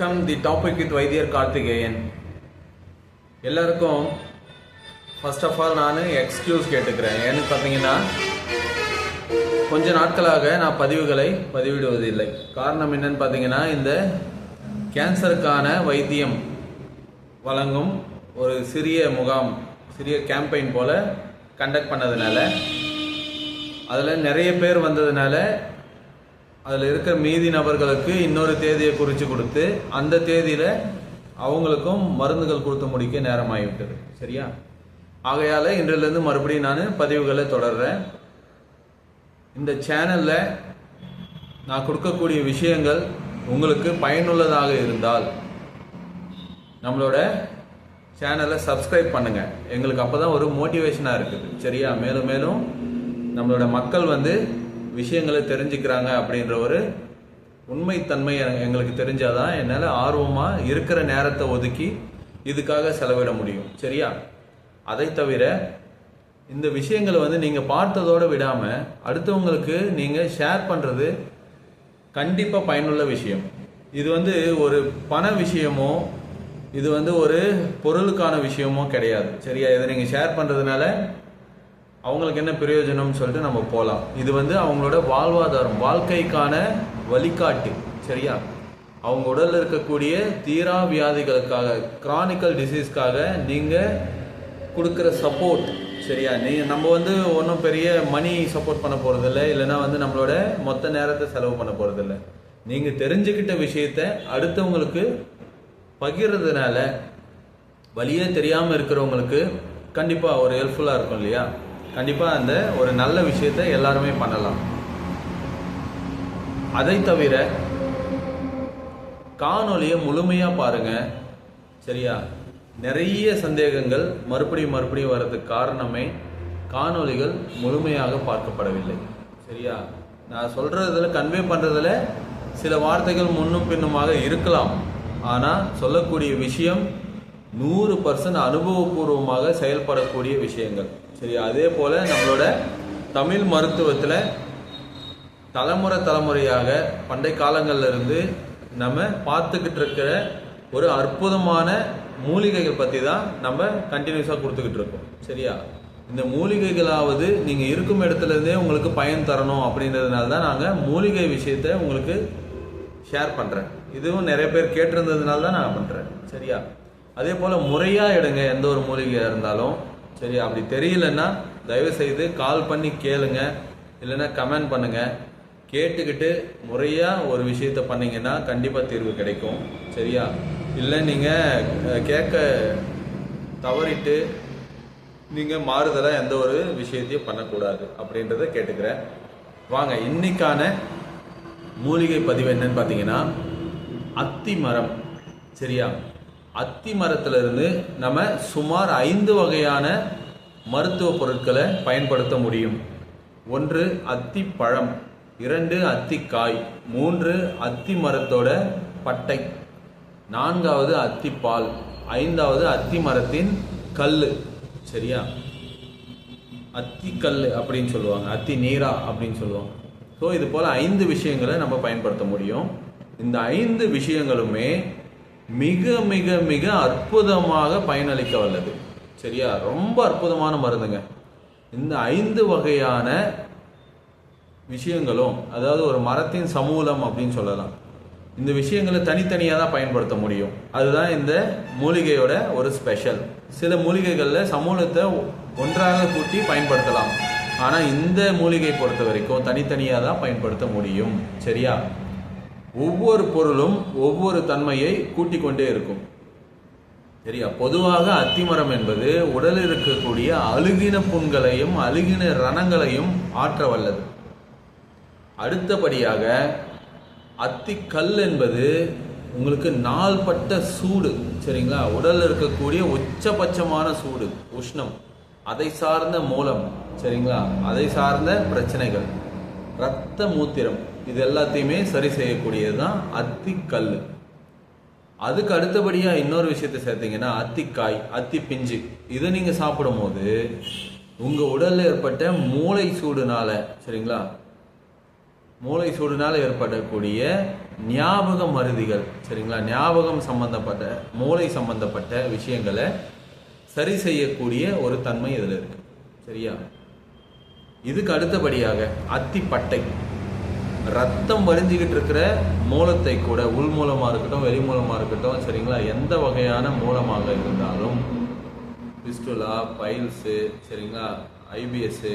Come the topic with வைத்தியர் கார்த்திகேயன் எல்லாருக்கும் first of all நான் எக்ஸ்கியூஸ் கேட்டுக்கிறேன். ஏன்னு பார்த்தீங்கன்னா கொஞ்ச நாட்களாக நான் பதிவுகளை பதிவிடுவதில்லை. காரணம் என்னன்னு பார்த்தீங்கன்னா இந்த கேன்சருக்கான வைத்தியம் வழங்கும் ஒரு சிறிய முகாம் சிறிய கேம்பெயின் போல கண்டக்ட் பண்ணதுனால அதில் நிறைய பேர் வந்ததுனால அதில் இருக்கிற மீதி நபர்களுக்கு இன்னொரு தேதியை குறித்து கொடுத்து அந்த தேதியில் அவங்களுக்கும் மருந்துகள் கொடுத்து முடிக்க நேரமாகிவிட்டது. சரியா? ஆகையால் இன்றிலிருந்து மறுபடியும் நான் பதிவுகளை தொடர்றேன். இந்த சேனலில் நான் கொடுக்கக்கூடிய விஷயங்கள் உங்களுக்கு பயனுள்ளதாக இருந்தால் நம்மளோட சேனலை சப்ஸ்கிரைப் பண்ணுங்கள் எங்களுக்கு அப்போ தான் ஒரு மோட்டிவேஷனாக இருக்குது. சரியா? மேலும் மேலும் நம்மளோட மக்கள் வந்து விஷயங்களை தெரிஞ்சுக்கிறாங்க அப்படின்ற ஒரு உண்மைத்தன்மை எங்களுக்கு தெரிஞ்சாதான் என்னால் ஆர்வமாக இருக்கிற நேரத்தை ஒதுக்கி இதுக்காக செலவிட முடியும். சரியா? அதை தவிர இந்த விஷயங்களை வந்து நீங்கள் பார்த்ததோடு விடாமல் அடுத்தவங்களுக்கு நீங்கள் ஷேர் பண்ணுறது கண்டிப்பாக பயனுள்ள விஷயம். இது வந்து ஒரு பண விஷயமோ இது வந்து ஒரு பொருளுக்கான விஷயமோ கிடையாது. சரியா? இதை நீங்கள் ஷேர் பண்ணுறதுனால அவங்களுக்கு என்ன பிரயோஜனம்னு சொல்லிட்டு நம்ம போகலாம் இது வந்து அவங்களோட வாழ்வாதாரம் வாழ்க்கைக்கான வழிகாட்டி சரியா? அவங்க உடலில் இருக்கக்கூடிய தீரா வியாதிகளுக்காக கிரானிக்கல் டிசீஸ்க்காக நீங்கள் கொடுக்குற சப்போர்ட் சரியா? நீ நம்ம வந்து ஒன்றும் பெரிய மணி சப்போர்ட் பண்ண போகிறதில்ல இல்லைன்னா வந்து நம்மளோட மொத்த நேரத்தை செலவு பண்ண போகிறதில்ல நீங்கள் தெரிஞ்சுக்கிட்ட விஷயத்த அடுத்தவங்களுக்கு பகிர்றதுனால வழியே தெரியாமல் இருக்கிறவங்களுக்கு கண்டிப்பாக ஒரு ஹெல்ப்ஃபுல்லாக இருக்கும் இல்லையா? கண்டிப்பாக அந்த ஒரு நல்ல விஷயத்தை எல்லாருமே பண்ணலாம். அதை தவிர காணொலியை முழுமையாக பாருங்கள் சரியா? நிறைய சந்தேகங்கள் மறுபடியும் மறுபடியும் வர்றதுக்கு காரணமே காணொளிகள் முழுமையாக பார்க்கப்படவில்லை. சரியா? நான் சொல்கிறதில் கன்வே பண்ணுறதில் சில வார்த்தைகள் முன்னும் பின்னுமாக இருக்கலாம். ஆனால் சொல்லக்கூடிய விஷயம் நூறு பர்சன்ட் அனுபவபூர்வமாக செயல்படக்கூடிய விஷயங்கள். சரி அதே போல் நம்மளோட தமிழ் மருத்துவத்தில் தலைமுறை தலைமுறையாக பண்டை காலங்கள்லேருந்து நம்ம பார்த்துக்கிட்டு இருக்கிற ஒரு அற்புதமான மூலிகைகள் பற்றி தான் நம்ம கண்டினியூஸாக கொடுத்துக்கிட்டு இருக்கோம். சரியா? இந்த மூலிகைகளாவது நீங்கள் இருக்கும் இடத்துல இருந்தே உங்களுக்கு பயன் தரணும் அப்படின்றதுனால தான் நாங்கள் மூலிகை விஷயத்த உங்களுக்கு ஷேர் பண்ணுறேன் இதுவும் நிறைய பேர் கேட்டிருந்ததுனால தான் நான் பண்ணுறேன் சரியா? அதே போல் முறையாக எடுங்க எந்த ஒரு மூலிகையாக இருந்தாலும். சரி அப்படி தெரியலன்னா தயவு செய்து கால் பண்ணி கேளுங்க. இல்லைன்னா கமெண்ட் பண்ணுங்க. கேட்டுக்கிட்டு முறையாக ஒரு விஷயத்த பண்ணீங்கன்னா கண்டிப்பாக தீர்வு கிடைக்கும். சரியா? இல்லை நீங்கள் கேட்க தவறிட்டு நீங்கள் மாறுதலாக எந்த ஒரு விஷயத்தையும் பண்ணக்கூடாது அப்படின்றத கேட்டுக்கிறேன். வாங்க இன்னைக்கான மூலிகை பதிவு என்னன்னு பார்த்தீங்கன்னா அத்தி மரம். சரியா? அத்தி மரத்திலிருந்து நம்ம சுமார் ஐந்து வகையான மருத்துவ பொருட்களை பயன்படுத்த முடியும். ஒன்று அத்தி பழம் இரண்டு அத்திக்காய் மூன்று அத்தி மரத்தோட பட்டை நான்காவது அத்தி பால் ஐந்தாவது அத்தி மரத்தின் கல் சரியா? அத்தி கல் அப்படின்னு சொல்லுவாங்க. அத்தி நீரா அப்படின்னு சொல்லுவாங்க. ஸோ இது போல் ஐந்து விஷயங்களை நம்ம பயன்படுத்த முடியும். இந்த ஐந்து விஷயங்களுமே மிக மிக மிக அற்புதமாக பயனளிக்க வல்லது. சரியா? ரொம்ப அற்புதமான மருந்துங்க. இந்த ஐந்து வகையான விஷயங்களும் அதாவது ஒரு மரத்தின் சமூலம் அப்படின்னு சொல்லலாம். இந்த விஷயங்களை தனித்தனியாக தான் பயன்படுத்த முடியும். அதுதான் இந்த மூலிகையோட ஒரு ஸ்பெஷல் சில மூலிகைகளில் சமூலத்தை ஒன்றாக கூட்டி பயன்படுத்தலாம். ஆனால் இந்த மூலிகை பொறுத்த வரைக்கும் தனித்தனியாக தான் பயன்படுத்த முடியும். சரியா? ஒவ்வொரு பொருளும் ஒவ்வொரு தன்மையை கூட்டிக் கொண்டே இருக்கும். சரியா? பொதுவாக அத்திமரம் என்பது உடலில் இருக்கக்கூடிய அழுகின புண்களையும் அழுகின ரணங்களையும் ஆற்ற வல்லது. அடுத்தபடியாக அத்திக்கல் என்பது உங்களுக்கு நாள்பட்ட சூடு சரிங்களா? உடலில் இருக்கக்கூடிய உச்சபட்சமான சூடு உஷ்ணம். அதை சார்ந்த மூலம் சரிங்களா? அதை சார்ந்த பிரச்சனைகள். ரத்த மூத்திரம். இது எல்லாத்தையுமே சரி செய்யக்கூடியது தான் அத்திக்கல் அதுக்கு அடுத்தபடியாக இன்னொரு விஷயத்தை சேர்த்தீங்கன்னா அத்திக்காய் அத்தி பிஞ்சு இதை நீங்கள் சாப்பிடும்போது உங்கள் உடலில் ஏற்பட்ட மூளை சூடுனால சரிங்களா? மூளை சூடுனால் ஏற்படக்கூடிய ஞாபக மருதிகள் சரிங்களா? ஞாபகம் சம்பந்தப்பட்ட மூளை சம்பந்தப்பட்ட விஷயங்களை சரி செய்யக்கூடிய ஒரு தன்மை இதில் இருக்கு. சரியா? இதுக்கு அடுத்தபடியாக அத்திப்பட்டை. ரத்தம் வடிஞ்சிக்கிட்டு இருக்கிற மூலத்தை கூட உள் மூலமாக இருக்கட்டும் வெளி மூலமாக இருக்கட்டும் சரிங்களா? எந்த வகையான மூலமாக இருந்தாலும் பிஸ்டுலா பைல்ஸு சரிங்களா? ஐபிஎஸ்ஸு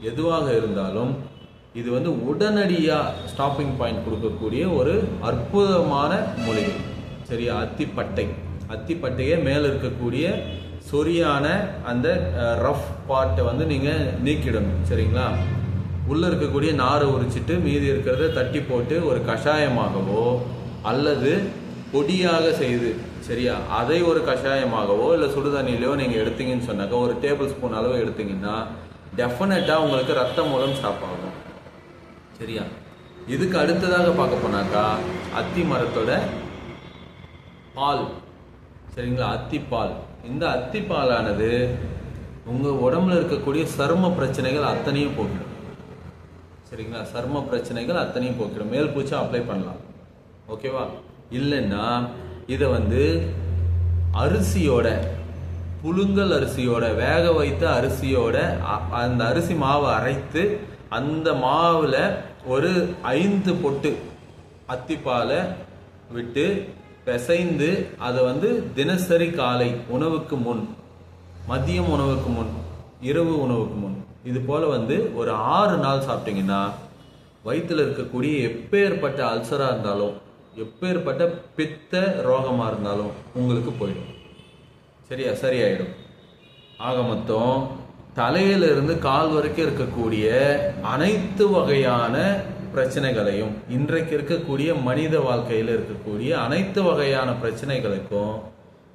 எதுவாக இருந்தாலும் இது வந்து உடனடியாக ஸ்டாப்பிங் பாயிண்ட் கொடுக்கக்கூடிய ஒரு அற்புதமான மூலிகை சரியா? அத்திப்பட்டை. அத்திப்பட்டையே மேலே இருக்கக்கூடிய சொரியான அந்த ரஃப் பார்ட்டை வந்து நீங்கள் நீக்கிடணும் சரிங்களா? உள்ளே இருக்கக்கூடிய நாரை உரிச்சிட்டு மீதி இருக்கிறத தட்டி போட்டு ஒரு கஷாயமாகவோ அல்லது பொடியாக செய்து சரியா? அதை ஒரு கஷாயமாகவோ இல்லை சுடுதண்ணிலையோ நீங்கள் எடுத்தீங்கன்னு சொன்னாக்கா ஒரு டேபிள் ஸ்பூன் அளவு எடுத்தீங்கன்னா டெஃபினட்டாக உங்களுக்கு ரத்த மூலம் ஸ்டாப் ஆகும். சரியா? இதுக்கு அடுத்ததாக பார்க்க போனாக்கா அத்தி மரத்தோட பால். சரிங்களா? அத்திப்பால் இந்த அத்திப்பாலானது உங்கள் உடம்புல இருக்கக்கூடிய சரும பிரச்சனைகள் அத்தனையும் போக்கிடும் சரிங்களா? சர்ம பிரச்சனைகள் அத்தனையும் போக்கிடும். மேல் பூச்சா அப்ளை பண்ணலாம். ஓகேவா இல்லைன்னா இதை வந்து அரிசியோட புழுங்கல் அரிசியோட வேக வைத்த அரிசியோட அ- அந்த அரிசி மாவை அரைத்து அந்த மாவில் ஒரு ஐந்து பொட்டு அத்திப்பாலை விட்டு பிசைந்து அதை வந்து தினசரி காலை உணவுக்கு முன் மதியம் உணவுக்கு முன் இரவு உணவுக்கு முன். இது போல் வந்து ஒரு ஆறு நாள் சாப்பிட்டீங்கன்னா வயிற்றில் இருக்கக்கூடிய எப்பேற்பட்ட அல்சராக இருந்தாலும் எப்பேற்பட்ட பித்த ரோகமாக இருந்தாலும் உங்களுக்கு போயிடும். சரியா? சரியாயிடும். ஆக மொத்தம் தலையிலிருந்து கால் வரைக்கும் இருக்கக்கூடிய அனைத்து வகையான பிரச்சனைகளையும் இன்றைக்கு இருக்கக்கூடிய மனித வாழ்க்கையில் இருக்கக்கூடிய அனைத்து வகையான பிரச்சனைகளுக்கும்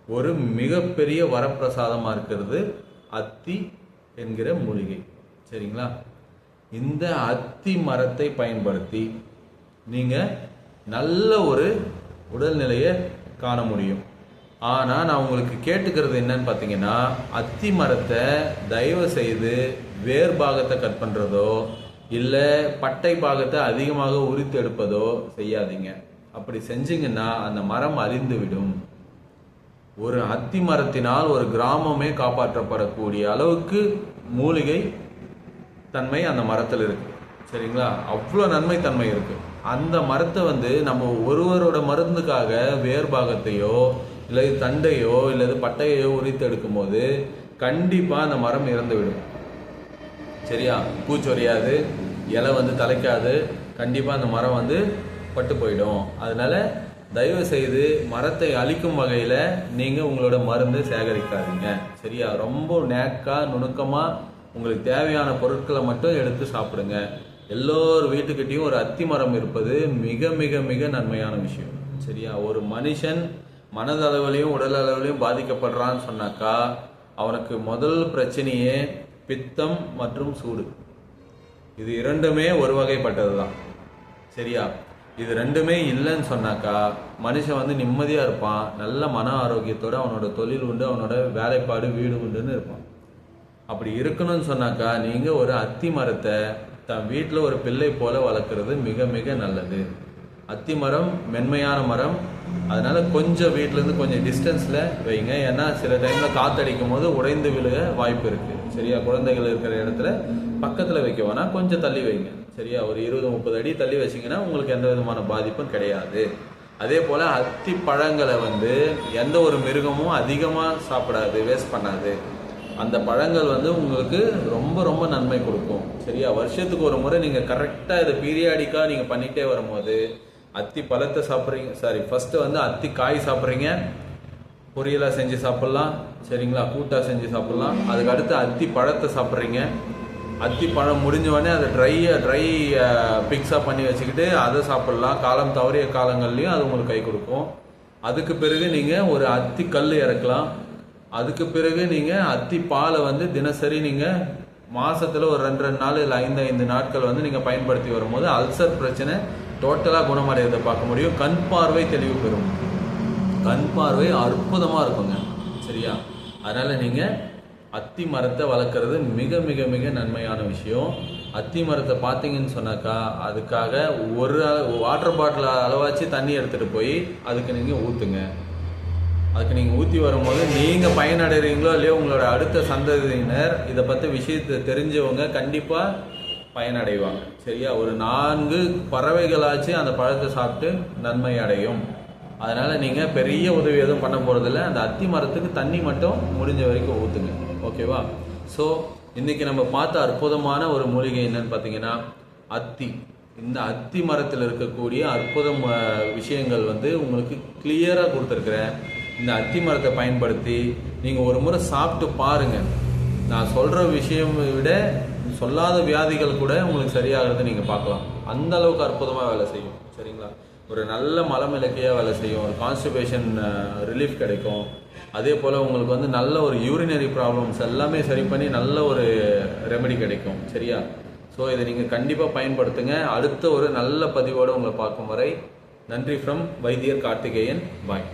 ஒரு மிகப்பெரிய வரப்பிரசாதமாக இருக்கிறது அத்தி என்கிற மூலிகை. சரிங்களா? இந்த அத்தி மரத்தை பயன்படுத்தி நீங்கள் நல்ல ஒரு உடல்நிலையை காண முடியும். ஆனால் நான் உங்களுக்கு கேட்டுக்கிறது என்னன்னு பார்த்தீங்கன்னா அத்தி மரத்தை தயவு செய்து வேர் பாகத்தை கட் பண்ணுறதோ இல்லை பட்டை பாகத்தை அதிகமாக உரித்து எடுப்பதோ செய்யாதீங்க. அப்படி செஞ்சீங்கன்னா அந்த மரம் அழிந்து விடும். ஒரு அத்தி மரத்தினால் ஒரு கிராமமே காப்பாற்றப்படக்கூடிய அளவுக்கு மூலிகை தன்மை அந்த மரத்தில் இருக்கு. சரிங்களா? அவ்வளோ நன்மை தன்மை இருக்கு. அந்த மரத்தை வந்து நம்ம ஒருவரோட மருந்துக்காக வேர்பாகத்தையோ இல்லை தண்டையோ இல்லது பட்டையோ உரித்து எடுக்கும்போது கண்டிப்பாக அந்த மரம் இறந்து விடும் சரியா பூச்சொரியாது இலை வந்து தலைக்காது கண்டிப்பாக அந்த மரம் வந்து பட்டு போயிடும். அதனால தயவு செய்து மரத்தை அழிக்கும் வகையில் நீங்கள் உங்களோட மருந்து சேகரிக்காதீங்க. சரியா? ரொம்ப நேக்காக நுணுக்கமாக உங்களுக்கு தேவையான பொருட்களை மட்டும் எடுத்து சாப்பிடுங்க. எல்லோர் வீட்டுக்கிட்டையும் ஒரு அத்தி மரம் இருப்பது மிக மிக மிக நன்மையான விஷயம். சரியா? ஒரு மனுஷன் மனதளவுலையும் உடல் அளவுலையும் பாதிக்கப்படுறான்னு சொன்னாக்கா அவனுக்கு முதல் பிரச்சனையே பித்தம் மற்றும் சூடு. இது இரண்டுமே ஒரு வகைப்பட்டது தான் சரியா? இது ரெண்டுமே இல்லைன்னு சொன்னாக்கா மனுஷன் வந்து நிம்மதியாக இருப்பான் நல்ல மன ஆரோக்கியத்தோட அவனோட தொழில் உண்டு அவனோட வேலைப்பாடு வீடு உண்டுன்னு இருப்பான். அப்படி இருக்கணும்னு சொன்னாக்கா நீங்கள் ஒரு அத்தி மரத்தை தன் வீட்டில் ஒரு பிள்ளை போல வளர்க்குறது மிக மிக நல்லது. அத்தி மரம் மென்மையான மரம். அதனால் கொஞ்சம் வீட்டிலேருந்து கொஞ்சம் டிஸ்டன்ஸில் வைங்க. ஏன்னா சில டைமில் காற்றடிக்கும் போது உடைந்து விழுக வாய்ப்பு இருக்குது சரியா? குழந்தைகள் இருக்கிற இடத்துல பக்கத்தில் வைக்க வேணாம் கொஞ்சம் தள்ளி வைங்க. சரியா? ஒரு இருபது முப்பது அடி தள்ளி வச்சீங்கன்னா உங்களுக்கு எந்த விதமான பாதிப்பும் கிடையாது. அதே போல் அத்தி பழங்களை வந்து எந்த ஒரு மிருகமும் அதிகமாக சாப்பிடாது வேஸ்ட் பண்ணாது. அந்த பழங்கள் வந்து உங்களுக்கு ரொம்ப ரொம்ப நன்மை கொடுக்கும். சரியா? வருஷத்துக்கு ஒரு முறை நீங்கள் கரெக்டாக இதை பீரியாடிக்காக நீங்கள் பண்ணிகிட்டே வரும்போது அத்தி பழத்தை சாப்பிட்றீங்க. சாரி ஃபஸ்ட்டு வந்து அத்தி காய் சாப்பிட்றீங்க. பொரியலாக செஞ்சு சாப்பிட்லாம். சரிங்களா? கூட்டாக செஞ்சு சாப்பிட்லாம். அதுக்கு அடுத்து அத்தி பழத்தை சாப்பிட்றீங்க. அத்தி பழம் முடிஞ்ச உடனே அதை ட்ரை ட்ரை பிக்ஸாக பண்ணி வச்சுக்கிட்டு அதை சாப்பிட்லாம். காலம் தவறிய காலங்கள்லையும் அது உங்களுக்கு கை கொடுக்கும். அதுக்கு பிறகு நீங்கள் ஒரு அத்தி கல் இறக்கலாம். அதுக்கு பிறகு நீங்கள் அத்தி பாலை வந்து தினசரி நீங்கள் மாதத்தில் ஒரு ரெண்டு ரெண்டு நாள் இல்லை ஐந்து ஐந்து நாட்கள் வந்து நீங்கள் பயன்படுத்தி வரும்போது அல்சர் பிரச்சனை டோட்டலாக குணமடைறதை பார்க்க முடியும். கண் பார்வை தெளிவு பெறும். கண் பார்வை அற்புதமாக இருக்குங்க. சரியா? அதனால் நீங்கள் அத்தி மரத்தை வளர்க்குறது மிக மிக மிக நன்மையான விஷயம். அத்தி மரத்தை பார்த்தீங்கன்னு சொன்னாக்கா அதுக்காக ஒரு வாட்டர் பாட்டில் அளவாச்சு தண்ணி எடுத்துகிட்டு போய் அதுக்கு நீங்கள் ஊற்றுங்க அதுக்கு நீங்கள் ஊற்றி வரும்போது நீங்கள் பயனடைகிறீங்களோ இல்லையோ உங்களோட அடுத்த சந்ததியினர் இதை பற்றி விஷயத்தை தெரிஞ்சவங்க கண்டிப்பாக பயனடைவாங்க. சரியா? ஒரு நான்கு பறவைகளாச்சு அந்த பழத்தை சாப்பிட்டு நன்மை அடையும். அதனால் நீங்கள் பெரிய உதவி எதுவும் பண்ண போகிறதில்ல அந்த அத்தி மரத்துக்கு தண்ணி மட்டும் முடிஞ்ச வரைக்கும் ஊற்றுங்க ஓகேவா? ஸோ இன்றைக்கி நம்ம பார்த்த அற்புதமான ஒரு மூலிகை என்னன்னு பார்த்தீங்கன்னா அத்தி. இந்த அத்தி மரத்தில் இருக்கக்கூடிய அற்புதம் விஷயங்கள் வந்து உங்களுக்கு கிளியராக கொடுத்துருக்குறேன். இந்த அத்தி மரத்தை பயன்படுத்தி நீங்கள் ஒரு முறை சாப்பிட்டு பாருங்கள் நான் சொல்கிற விஷயம் விட சொல்லாத வியாதிகள் கூட உங்களுக்கு சரியாகிறது நீங்கள் பார்க்கலாம். அந்த அளவுக்கு அற்புதமாக வேலை செய்யும். சரிங்களா? ஒரு நல்ல மலமிளக்கையாக வேலை செய்யும் ஒரு கான்ஸ்டிபேஷன் ரிலீஃப் கிடைக்கும். அதே போல் உங்களுக்கு வந்து நல்ல ஒரு யூரினரி ப்ராப்ளம்ஸ் எல்லாமே சரி பண்ணி நல்ல ஒரு ரெமெடி கிடைக்கும் சரியா? ஸோ இதை நீங்கள் கண்டிப்பாக பயன்படுத்துங்க. அடுத்த ஒரு நல்ல பதிவோடு உங்களை பார்க்கும் வரை நன்றி ஃப்ரம் வைத்தியர் கார்த்திகேயன். பாய்